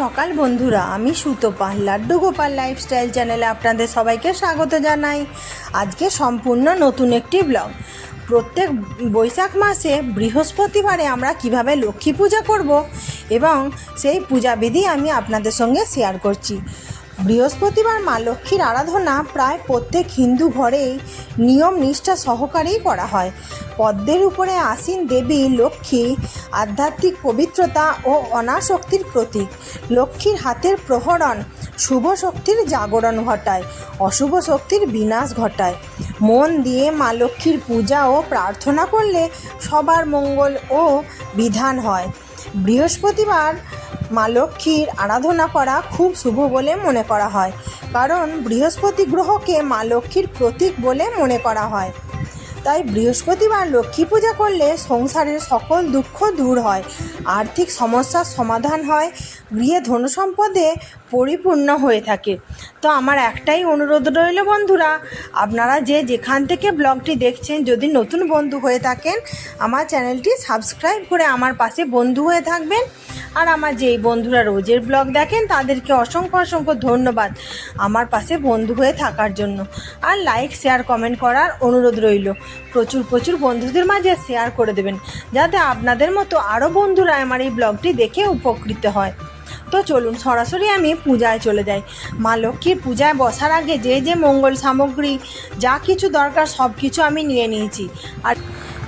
সকাল বন্ধুরা, আমি সুতপা লাড্ডু গোপাল লাইফস্টাইল চ্যানেলে আপনাদের সবাইকে স্বাগত জানাই। আজকে সম্পূর্ণ নতুন একটি ব্লগ প্রত্যেক বৈশাখ মাসে বৃহস্পতিবারে আমরা কীভাবে লক্ষ্মী পূজা করব এবং সেই পূজাবিধি আমি আপনাদের সঙ্গে শেয়ার করছি। বৃহস্পতিবার মা লক্ষ্মীর আরাধনা প্রায় প্রত্যেক হিন্দু ঘরেই নিয়ম নিষ্ঠা সহকারেই করা হয়। পদ্মের উপরে আসীন দেবী লক্ষ্মী আধ্যাত্মিক পবিত্রতা ও অনাশক্তির প্রতীক। লক্ষ্মীর হাতের প্রহরণ শুভ শক্তির জাগরণ ঘটায়, অশুভ শক্তির বিনাশ ঘটায়। মন দিয়ে মা লক্ষ্মীর পূজা ও প্রার্থনা করলে সবার মঙ্গল ও বিধান হয়। বৃহস্পতিবার মা লক্ষ্মীর আরাধনা করা খুব শুভ বলে মনে করা হয়। কারণ বৃহস্পতি গ্রহকে মা লক্ষ্মীর প্রতীক বলে মনে করা হয়। তাই বৃহস্পতিবার লক্ষ্মী পূজা করলে সংসারের সকল দুঃখ দূর হয়, আর্থিক সমস্যার সমাধান হয়, গৃহে ধনসম্পদে পরিপূর্ণ হয়ে থাকে। তো আমার একটাই অনুরোধ রইল বন্ধুরা, আপনারা যে যেখান থেকে ব্লগটি দেখছেন, যদি নতুন বন্ধু হয়ে থাকেন, আমার চ্যানেলটি সাবস্ক্রাইব করে আমার পাশে বন্ধু হয়ে থাকবেন। আর আমার যেই বন্ধুরা রোজের ব্লগ দেখেন, তাদেরকে অসংখ্য অসংখ্য ধন্যবাদ আমার পাশে বন্ধু হয়ে থাকার জন্য। আর লাইক শেয়ার কমেন্ট করার অনুরোধ রইল। প্রচুর প্রচুর বন্ধুদের মাঝে শেয়ার করে দেবেন, যাতে আপনাদের মতো আরও বন্ধুরা আমার এই ব্লগটি দেখে উপকৃত হয়। তো চলুন, সরাসরি আমি পূজায় চলে যাই। মা লক্ষ্মীর পূজায় বসার আগে যে যে মঙ্গল সামগ্রী, যা কিছু দরকার সব কিছু আমি নিয়ে নিয়েছি। আর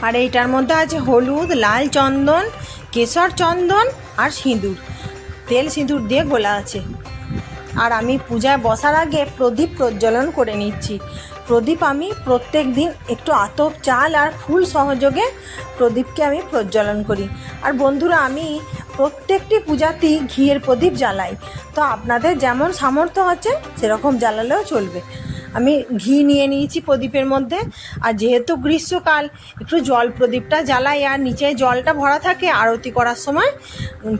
আর এইটার মধ্যে আছে হলুদ, লাল চন্দন কেশর চন্দন আর সিঁদুর। তেল সিঁদুর দিয়ে গোলা আছে। আর আমি পূজায় বসার আগে প্রদীপ প্রজ্বলন করে নিচ্ছি। প্রদীপ আমি প্রত্যেক দিন একটু আতপ, চাল আর ফুল সহযোগে প্রদীপকে আমি প্রজ্বলন করি। আর বন্ধুরা, আমি প্রত্যেকটি পূজাতেই ঘিয়ের প্রদীপ জ্বালাই। তো আপনাদের যেমন সামর্থ্য হচ্ছে সেরকম জ্বালালেও চলবে। আমি ঘি নিয়ে নিয়েছি প্রদীপের মধ্যে। আর যেহেতু গ্রীষ্মকাল, একটু জল প্রদীপটা জ্বালাই, আর নিচে জলটা ভরা থাকে, আরতি করার সময়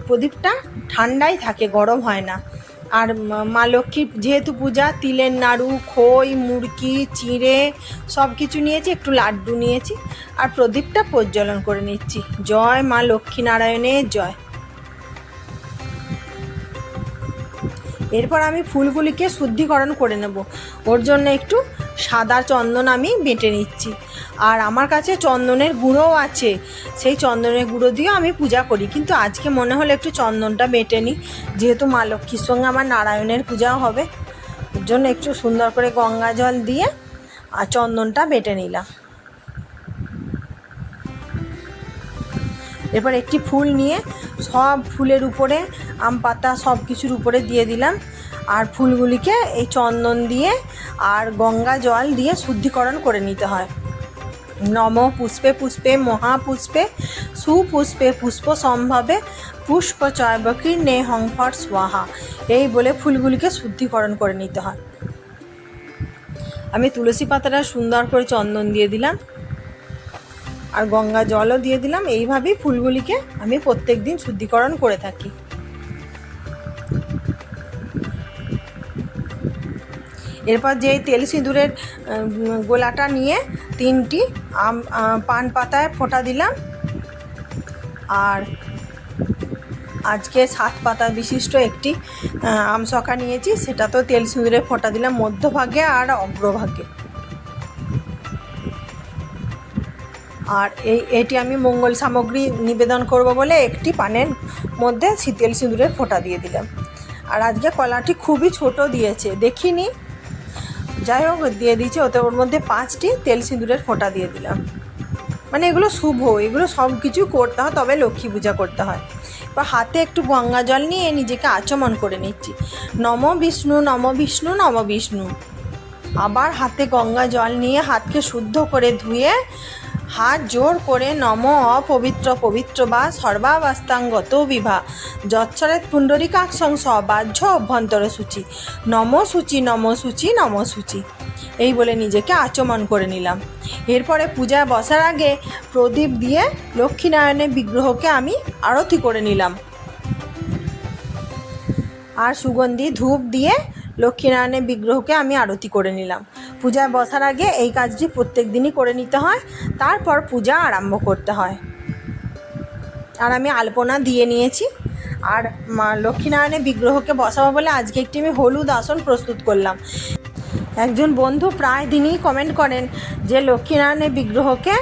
প্রদীপটা ঠান্ডাই থাকে, গরম হয় না। আর মা- লক্ষ্মীর যেহেতু পূজা, তিলের নাড়ু, খই মুরকি চিঁড়ে সব কিছু নিয়েছি, একটু লাড্ডু নিয়েছি। আর প্রদীপটা প্রজ্বলন করে নিচ্ছি। জয় মা লক্ষ্মী নারায়ণের জয়। এরপর আমি ফুলগুলিকে শুদ্ধিকরণ করে নেব। ওর জন্য একটু সাদা চন্দন আমি বেটে নিচ্ছি। আর আমার কাছে চন্দনের গুঁড়োও আছে। সেই চন্দনের গুঁড়ো দিয়েও আমি পূজা করি। কিন্তু আজকে মনে হলো একটু চন্দনটা বেটে নিই। যেহেতু মা লক্ষ্মীর সঙ্গে আমার নারায়ণের পূজাও হবে। ওর জন্য একটু সুন্দর করে গঙ্গা জল দিয়ে আর চন্দনটা বেটে নিলাম। এরপর একটি ফুল নিয়ে সব ফুলের উপরে আম পাতা সব কিছুর উপরে দিয়ে দিলাম। আর ফুলগুলিকে এই চন্দন দিয়ে আর গঙ্গা জল দিয়ে শুদ্ধিকরণ করে নিতে হয়। নম পুষ্পে পুষ্পে, মহাপুষ্পে, সুপুষ্পে পুষ্প সম্ভবে, পুষ্প চয়বকীর্ণে হংফট স্বাহা। এই বলে ফুলগুলিকে শুদ্ধিকরণ করে নিতে হয়। আমি তুলসী পাতাটা সুন্দর করে চন্দন দিয়ে দিলাম। আর গঙ্গা জলও দিয়ে দিলাম। এইভাবেই ফুলগুলিকে আমি প্রত্যেক দিন শুদ্ধিকরণ করে থাকি। এরপর যে তেল সিঁদুরের গোলাটা নিয়ে তিনটি আম পান পাতায় ফোঁটা দিলাম। আর আজকে সাত পাতা বিশিষ্ট একটি আহ, আমসকা নিয়েছি। সেটা তো তেল সিঁদুরে ফোঁটা দিলাম মধ্যভাগে আর অগ্রভাগে। আর এই, এটি আমি মঙ্গল সামগ্রী নিবেদন করব বলে একটি পানের মধ্যে শীতেল সিঁদুরের ফোঁটা দিয়ে দিলাম। আর আজকে কলাটি খুবই ছোট দিয়েছে, দেখিনি। যাই হোক, দিয়ে দিয়েছে, ওতে ওর মধ্যে পাঁচটি তেল সিঁদুরের ফোঁটা দিয়ে দিলাম। মানে এগুলো শুভ, এগুলো সব কিছু করতে হয়, তবে লক্ষ্মী পূজা করতে হয়। বা হাতে একটু গঙ্গা জল নিয়ে নিজেকে আচমন করে নিচ্ছি। নম বিষ্ণু নম বিষ্ণু নম বিষ্ণু। আবার হাতে গঙ্গা জল নিয়ে হাতকে শুদ্ধ করে ধুয়ে হাত জোর করে নম অপবিত্র পবিত্র বা সর্বাবস্থাঙ্গত বিভা। যচ্ছরেত পুণ্ডরিকাক্ষং সবাহ্য অভ্যন্তর সূচি। নম সূচি নম সূচি নম সূচি। এই বলে নিজেকে আচমন করে নিলাম। এরপরে পূজায় বসার আগে প্রদীপ দিয়ে লক্ষ্মীনারায়ণের বিগ্রহকে আমি আরতি করে নিলাম। আর সুগন্ধি ধূপ দিয়ে লক্ষ্মীনারায়ণের বিগ্রহকে আমি আরতি করে নিলাম। পূজায় বসার আগে এই কাজটি প্রত্যেক দিনই করে নিতে হয়, তারপর পূজা আরম্ভ করতে হয়। আর আমি আলপনা দিয়ে নিয়েছি। আর মা লক্ষ্মীনারায়ণের বিগ্রহকে বসাবো বলে আজকে একটি আমি হলুদ আসন প্রস্তুত করলাম। একজন বন্ধু প্রায় দিনই কমেন্ট করেন যে লক্ষ্মীনারায়ণের বিগ্রহকে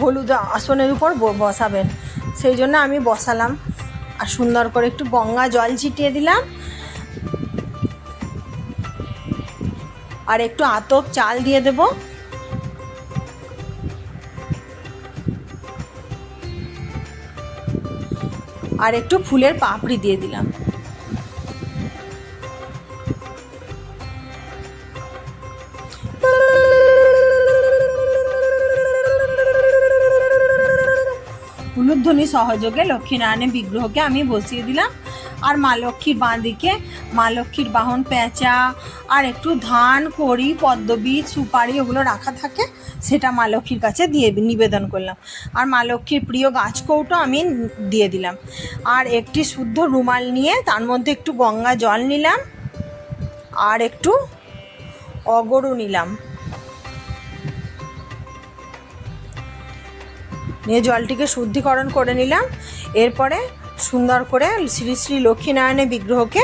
হলুদ আসনের উপর বসাবেন। সেই জন্য আমি বসালাম। আর সুন্দর করে একটু গঙ্গা জল ছিটিয়ে দিলাম। আর একটু আতপ চাল দিয়ে দেব। আর একটু ফুলের পাপড়ি দিয়ে দিলাম। উলুধ্বনি সহযোগে লক্ষ্মীনারায়ণের বিগ্রহকে আমি বসিয়ে দিলাম। আর মা লক্ষ্মীর বাঁ দিকে মা লক্ষ্মীর বাহন পেঁচা, আর একটু ধান, কড়ি, পদ্মবীজ, সুপারি ওগুলো রাখা থাকে, সেটা মা লক্ষ্মীর কাছে দিয়ে নিবেদন করলাম। আর মা লক্ষ্মীর প্রিয় গাছ কৌটো আমি দিয়ে দিলাম। আর একটি শুদ্ধ রুমাল নিয়ে তার মধ্যে একটু গঙ্গা জল নিলাম, আর একটু অগরু নিলাম। নিয়ে জলটিকে শুদ্ধিকরণ করে নিলাম। এরপরে সুন্দর করে শ্রী শ্রী লক্ষ্মীনারায়ণের বিগ্রহকে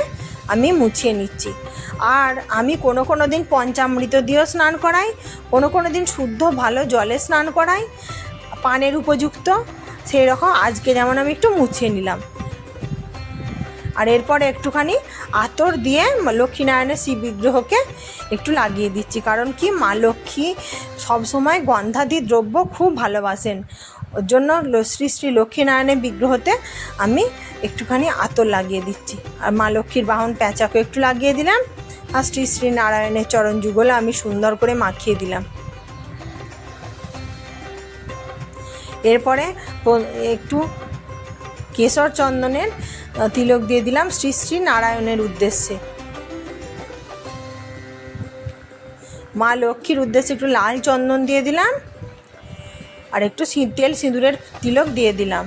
আমি মুছিয়ে নিচ্ছি। আর আমি কোনো কোনো দিন পঞ্চামৃত দিয়েও স্নান করাই, কোনো কোনো দিন শুদ্ধ ভালো জলে স্নান করাই, পানের উপযুক্ত সেই রকম আজকে যেমন আমি একটু মুছিয়ে নিলাম। আর এরপরে একটুখানি আতর দিয়ে লক্ষ্মীনারায়ণের শিব বিগ্রহকে একটু লাগিয়ে দিচ্ছি। কারণ কি? মা লক্ষ্মী সবসময় গন্ধাদি দ্রব্য খুব ভালোবাসেন। ওর জন্য শ্রী শ্রী লক্ষ্মীনারায়ণের বিগ্রহতে আমি একটুখানি আতর লাগিয়ে দিচ্ছি। আর মা লক্ষ্মীর বাহন প্যাঁচাকে একটু লাগিয়ে দিলাম। আর শ্রী শ্রী নারায়ণের চরণ যুগলে আমি সুন্দর করে মাখিয়ে দিলাম। এরপরে একটু কেশর চন্দনের তিলক দিয়ে দিলাম শ্রী শ্রী নারায়ণের উদ্দেশ্যে। মা লক্ষ্মীর উদ্দেশ্যে একটু লাল চন্দন দিয়ে দিলাম। আর একটু তেল সিঁদুরের তিলক দিয়ে দিলাম।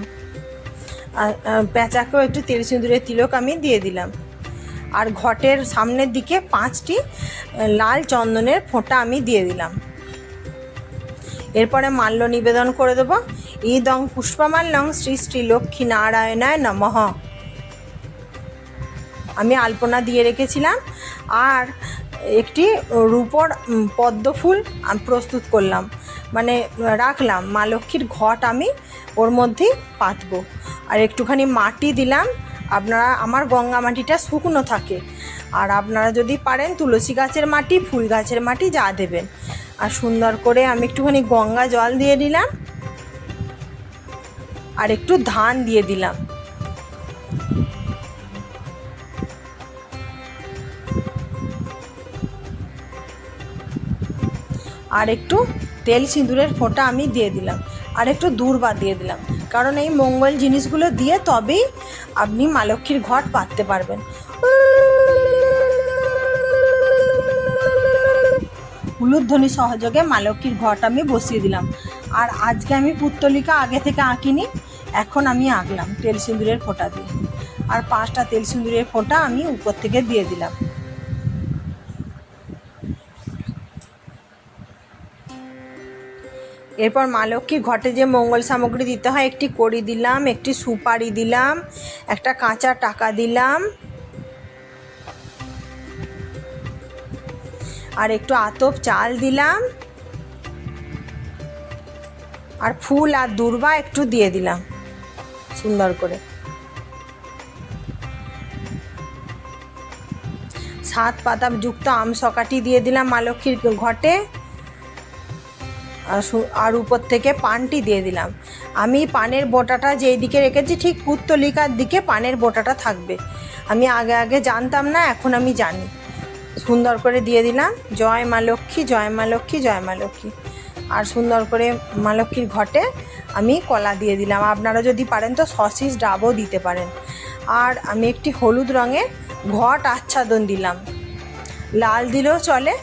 আর পেঁচাকেও একটু তেল সিঁদুরের তিলক আমি দিয়ে দিলাম। আর ঘটের সামনের দিকে পাঁচটি লাল চন্দনের ফোঁটা আমি দিয়ে দিলাম। এরপরে মাল্য নিবেদন করে দেবো। ইদং পুষ্পমাল্যং শ্রী শ্রী লক্ষ্মী নারায়ণায় নমঃ। আমি আলপনা দিয়ে রেখেছিলাম। আর একটি রূপর পদ্ম ফুল প্রস্তুত করলাম। মানে রাখলাম। মা লক্ষ্মীর ঘট আমি ওর মধ্যেই পাতবো। আর একটুখানি মাটি দিলাম। আপনারা, আমার গঙ্গা মাটিটা শুকনো থাকে। আর আপনারা যদি পারেন, তুলসী গাছের মাটি, ফুল গাছের মাটি যা দেবেন। আর সুন্দর করে আমি একটুখানি গঙ্গা জল দিয়ে দিলাম। আর একটু ধান দিয়ে দিলাম। আর একটু তেল সিঁদুরের ফোঁটা আমি দিয়ে দিলাম আর একটু দূর্বা দিয়ে দিলাম। কারণ এই মঙ্গল জিনিসগুলো দিয়ে তবেই আপনি মা লক্ষ্মীর ঘট পাততে পারবেন। উলুধ্বনি সহযোগে মা লক্ষ্মীর ঘট আমি বসিয়ে দিলাম। আর আজকে আমি পুত্তলিকা আগে থেকে আঁকিনি, এখন আমি আঁকলাম তেল সিঁদুরের ফোঁটা দিয়ে। আর পাঁচটা তেল সিঁদুরের ফোঁটা আমি উপর থেকে দিয়ে দিলাম। এরপর মা লক্ষ্মীর ঘটে যে মঙ্গল সামগ্রী দিতে হয়, একটি কড়ি দিলাম, একটি সুপারি দিলাম, একটা কাঁচা টাকা দিলাম। আর একটু আতপ চাল দিলাম। আর ফুল আর দুর্বা একটু দিয়ে দিলাম, সুন্দর করে। সাত পাতা যুক্ত আম সকাটি দিয়ে দিলাম মা লক্ষ্মীর ঘটে। আর উপর থেকে পানটি দিয়ে দিলাম। আমি পানের বোটাটা যেই দিকে রেখেছি, ঠিক পুত্তলিকার দিকে পানের বোটাটা থাকবে। আমি আগে আগে জানতাম না, এখন আমি জানি। সুন্দর করে দিয়ে দিলাম। জয় মা লক্ষ্মী, জয় মা লক্ষ্মী, জয় মা লক্ষ্মী। আর সুন্দর করে মা লক্ষ্মীর ঘটে আমি কলা দিয়ে দিলাম। আপনারা যদি পারেন তো সসিস ডাবও দিতে পারেন। আর আমি একটি হলুদ রঙের ঘট আচ্ছাদন দিলাম। লাল দিলেও চলে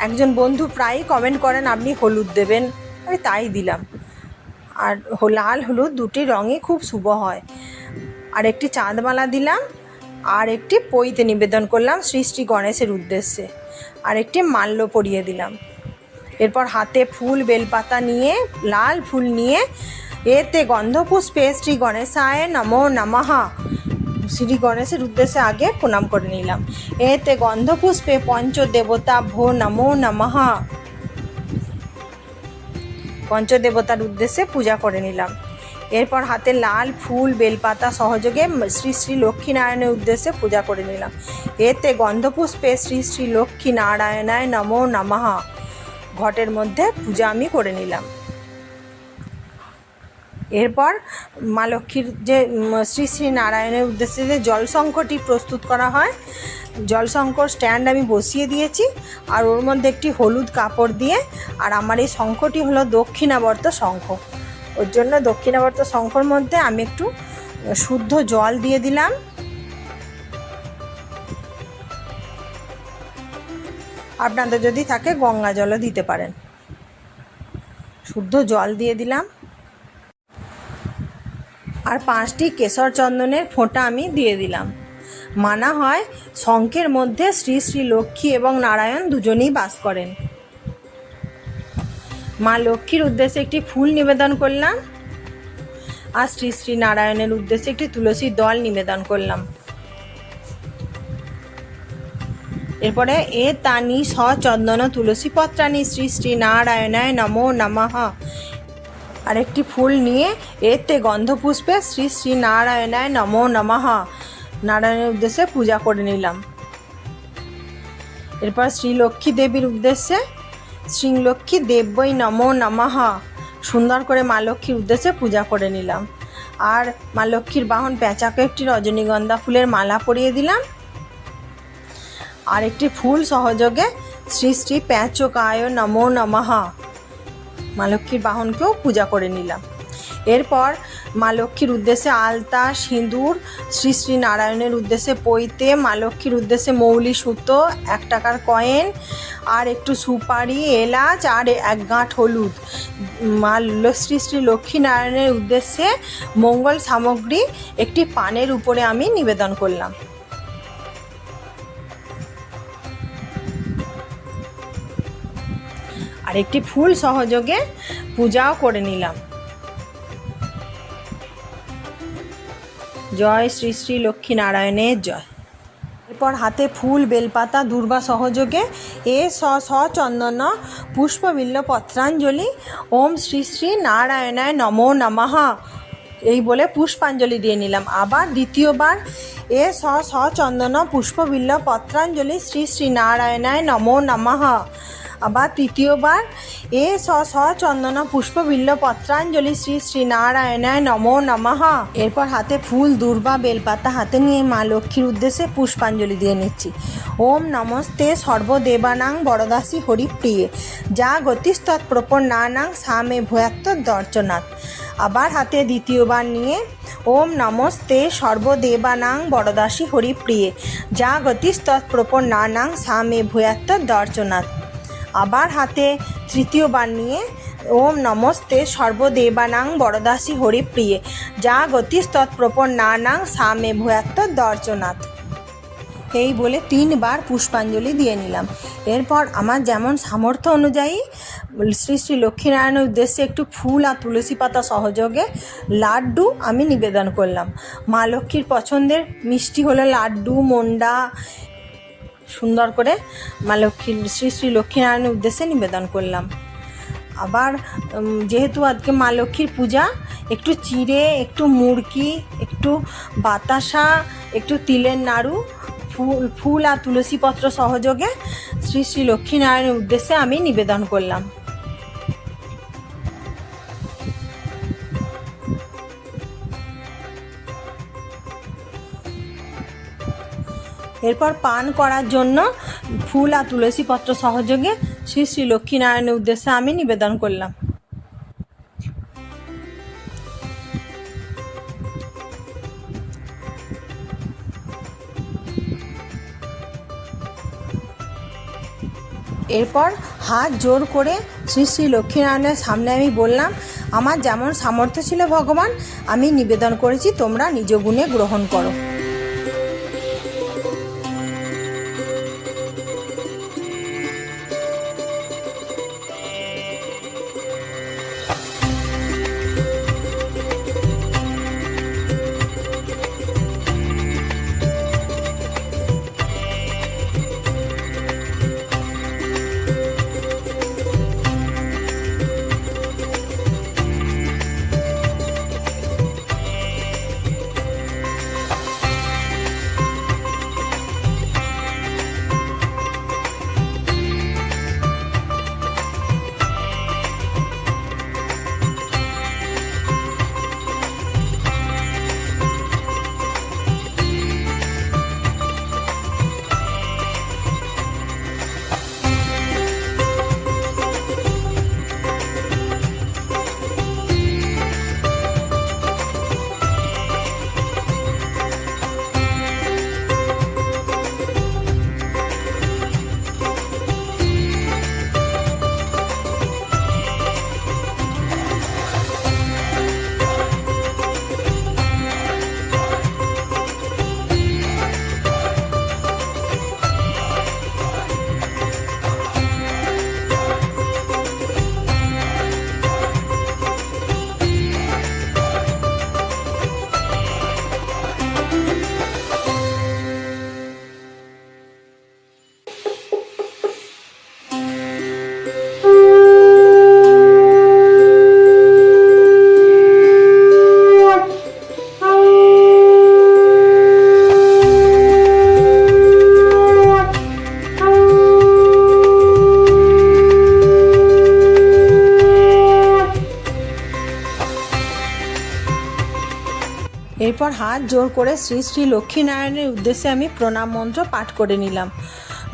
একজন বন্ধু প্রায়ই কমেন্ট করেন, আপনি হলুদ দেবেন। আমি তাই দিলাম। আর লাল হলুদ দুটি রঙই খুব শুভ হয়। আর একটি চাঁদমালা দিলাম, আর একটি পইতে নিবেদন করলাম শ্রী শ্রী গণেশের উদ্দেশ্যে। আর একটি মাল্য পরিয়ে দিলাম। এরপর হাতে ফুল, বেলপাতা নিয়ে, লাল ফুল নিয়ে, এতে গন্ধপুষ্পে শ্রী গণেশায় নমো নমঃ। শ্রী গণেশের উদ্দেশ্যে আগে প্রণাম করে নিলাম। এতে গন্ধ গন্ধপুষ্পে পঞ্চদেবতা ভো নমো নমঃ। পঞ্চদেবতার উদ্দেশ্যে পূজা করে নিলাম। এরপর হাতে লাল ফুল, বেলপাতা সহযোগে শ্রী শ্রী লক্ষ্মীনারায়ণের উদ্দেশ্যে পূজা করে নিলাম। এতে গন্ধপুষ্পে শ্রী শ্রী লক্ষ্মী নারায়ণায় নমো। নমহা ঘটের মধ্যে পূজা আমি করে নিলাম। এরপর মা লক্ষ্মীর যে শ্রী শ্রী নারায়ণের উদ্দেশ্যে যে জলশঙ্কটি প্রস্তুত করা হয় জলশঙ্কর স্ট্যান্ড আমি বসিয়ে দিয়েছি, আর ওর মধ্যে একটি হলুদ কাপড় দিয়ে, আর আমার এই শঙ্খটি হলো দক্ষিণাবর্ত শঙ্খ। ওর জন্য দক্ষিণাবর্ত শঙ্খর মধ্যে আমি একটু শুদ্ধ জল দিয়ে দিলাম। আপনাদের যদি থাকে গঙ্গা জলও দিতে পারেন। শুদ্ধ জল দিয়ে দিলাম। আর পাঁচটি কেশর চন্দনের ফোঁটা আমি দিয়ে দিলাম। মানা হয় শঙ্খের মধ্যে শ্রী শ্রী লক্ষ্মী এবং নারায়ণ দুজনেই বাস করেন। মা লক্ষ্মীর উদ্দেশ্যে একটি ফুল নিবেদন করলাম আর শ্রী শ্রী নারায়ণের উদ্দেশ্যে একটি তুলসীর দল নিবেদন করলাম। এরপরে এ তানি সচন্দন তুলসী পত্রানি শ্রী শ্রী নারায়ণায় নমো নমঃ আরেকটি ফুল নিয়ে এতে গন্ধপুষ্পে শ্রী শ্রী নারায়ণায় নমো নমঃ। নারায়ণের উদ্দেশ্যে পূজা করে নিলাম। এরপর শ্রী লক্ষ্মী দেবীর উদ্দেশ্যে শ্রীলক্ষ্মী দেব্যই নমো নমঃ। সুন্দর করে মা লক্ষ্মীর উদ্দেশ্যে পূজা করে নিলাম। আর মা লক্ষ্মীর বাহন প্যাঁচাকে একটি রজনীগন্ধা ফুলের মালা পরিয়ে দিলাম। আর একটি ফুল সহযোগে শ্রী শ্রী প্যাঁচকায় নমো নমঃ। মা লক্ষ্মীর বাহনকেও পূজা করে নিলাম। এরপর মা লক্ষ্মীর উদ্দেশ্যে আলতা, সিঁদুর, শ্রী শ্রী নারায়ণের উদ্দেশ্যে পৈতে, মা লক্ষ্মীর উদ্দেশ্যে মৌলি সুতো, এক টাকার কয়েন, আর একটু সুপারি, এলাচ, আর এক গাঁট হলুদ। মা শ্রী শ্রী লক্ষ্মী নারায়ণের উদ্দেশ্যে মঙ্গল সামগ্রী একটি পানের উপরে আমি নিবেদন করলাম। আর একটি ফুল সহযোগে পূজাও করে নিলাম। জয় শ্রী শ্রী লক্ষ্মী নারায়ণের জয়। এরপর হাতে ফুল, বেলপাতা, দুর্বা সহযোগে এ স স চন্দন, পুষ্পবিল্ল, পত্রাঞ্জলি, ওম শ্রী শ্রী নারায়ণায় নমো নমঃ এই বলে পুষ্পাঞ্জলি দিয়ে নিলাম। আবার দ্বিতীয়বার এ স স চন্দন, পুষ্পবিল্ল, পত্রাঞ্জলি, শ্রী শ্রী নারায়ণায় নমো নমঃ আবার তৃতীয়বার এ স স চন্দন পুষ্পবিল্ল পত্রাঞ্জলি শ্রী শ্রী নারায়ণায় নমো নমঃ। এরপর হাতে ফুল, দুর্বা, বেলপাতা হাতে নিয়ে মা লক্ষ্মীর উদ্দেশ্যে পুষ্পাঞ্জলি দিয়ে নিচ্ছি। ওম নমস্তে সর্বদেবানাং বরদাসী হরিপ্রিয়ে। যা গতিস্তৎপ্রপর নানাং সামে ভয়াত্ম দর্শনাথ আবার হাতে দ্বিতীয়বার নিয়ে ওম নমস্তে সর্বদেবানাং বরদাসী হরিপ্রিয়ে। যা গতিস্তৎপ্রপর নানাং সামে ভূয়াত্ম দর্শনাথ আবার হাতে তৃতীয়বার নিয়ে ওম নমস্তে সর্বদেবানাং বরদাসী হরিপ্রিয়ে। যা গতিস্তৎপ্রপর নানাং সামে ভূয়াত্ম দর্শনাথ এই বলে তিনবার পুষ্পাঞ্জলি দিয়ে নিলাম। এরপর আমার যেমন সামর্থ্য অনুযায়ী শ্রী শ্রী লক্ষ্মীনারায়ণের উদ্দেশ্যে একটু ফুল আর তুলসী পাতা সহযোগে লাড্ডু আমি নিবেদন করলাম। মা লক্ষ্মীর পছন্দের মিষ্টি হলো লাড্ডু, মন্ডা সুন্দর করে মা লক্ষ্মী, শ্রী শ্রী লক্ষ্মীনারায়ণের উদ্দেশ্যে নিবেদন করলাম। আবার যেহেতু আজকে মা লক্ষ্মীর পূজা, একটু চিড়ে, একটু মুড়কি একটু বাতাসা, একটু তিলের নাড়ু, ফুল ফুল আর তুলসী পত্র সহযোগে শ্রী শ্রী লক্ষ্মীনারায়ণের উদ্দেশ্যে আমি নিবেদন করলাম। এরপর পান করার জন্য ফুল আর তুলসী পত্র সহযোগে শ্রী শ্রী লক্ষ্মীনারায়ণের উদ্দেশ্যে আমি নিবেদন করলাম। এরপর হাত জোর করে শ্রী শ্রী লক্ষ্মীনারায়ণের সামনে আমি বললাম, আমার যেমন সামর্থ্য ছিল ভগবান, আমি নিবেদন করেছি, তোমরা নিজ গুণে গ্রহণ করো। হাত জোর করে শ্রী শ্রী লক্ষ্মীনারায়ণের উদ্দেশ্যে আমি প্রণাম মন্ত্র পাঠ করে নিলাম।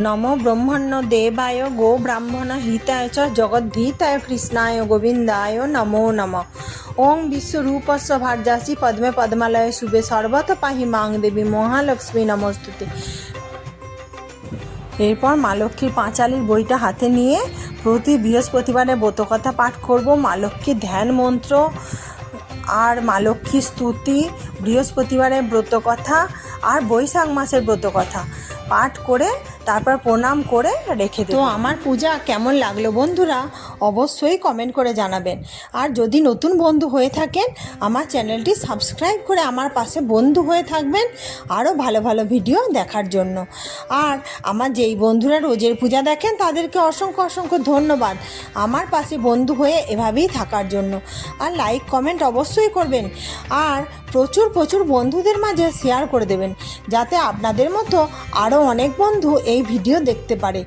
নম ব্রহ্মণ্য দেবায় গো ব্রাহ্মণ হিতায় চ জগদ্ভীতায় কৃষ্ণায় গোবিন্দায় নমো নম। ওং বিশ্বরূপস্য ভার্যাসি পদ্মে পদ্মালয় শুভে সর্বত পাহি মাং দেবী মহালক্ষ্মী নমস্তুতে। এরপর মা লক্ষ্মীর পাঁচালির বইটা হাতে নিয়ে প্রতি বৃহস্পতিবারে ব্রতকথা পাঠ করব। মা লক্ষ্মীর ধ্যান মন্ত্র আর মা লক্ষ্মীর স্তুতি বৃহস্পতিবারের ব্রতকথা আর বৈশাখ মাসের ব্রতকথা। পাঠ করে তারপর প্রণাম করে রেখে দেবো। তো আমার পূজা কেমন লাগল বন্ধুরা অবশ্যই কমেন্ট করে জানাবেন। আর যদি নতুন বন্ধু হয়ে থাকেন আমার চ্যানেলটি সাবস্ক্রাইব করে আমার পাশে বন্ধু হয়ে থাকবেন আরও ভালো ভালো ভিডিও দেখার জন্য। আর আমার যেই বন্ধুরা রোজের পূজা দেখেন তাদেরকে অসংখ্য অসংখ্য ধন্যবাদ আমার পাশে বন্ধু হয়ে এভাবেই থাকার জন্য। আর লাইক কমেন্ট অবশ্যই করবেন। আর প্রচুর প্রচুর বন্ধুদের মাঝে শেয়ার করে দেবেন যাতে আপনাদের মতো আরও অনেক বন্ধু এই ভিডিও দেখতে পারে।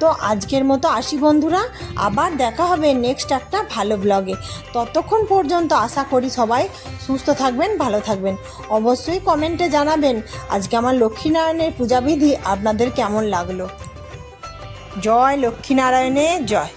তো আজকের মতো আসি বন্ধুরা, আবার দেখা হবে নেক্সট একটা ভালো ব্লগে ততক্ষণ পর্যন্ত আশা করি সবাই সুস্থ থাকবেন, ভালো থাকবেন। অবশ্যই কমেন্টে জানাবেন, আজকে আমার লক্ষ্মীনারায়ণের পূজাবিধি আপনাদের কেমন লাগল? জয় লক্ষ্মীনারায়ণে, জয়।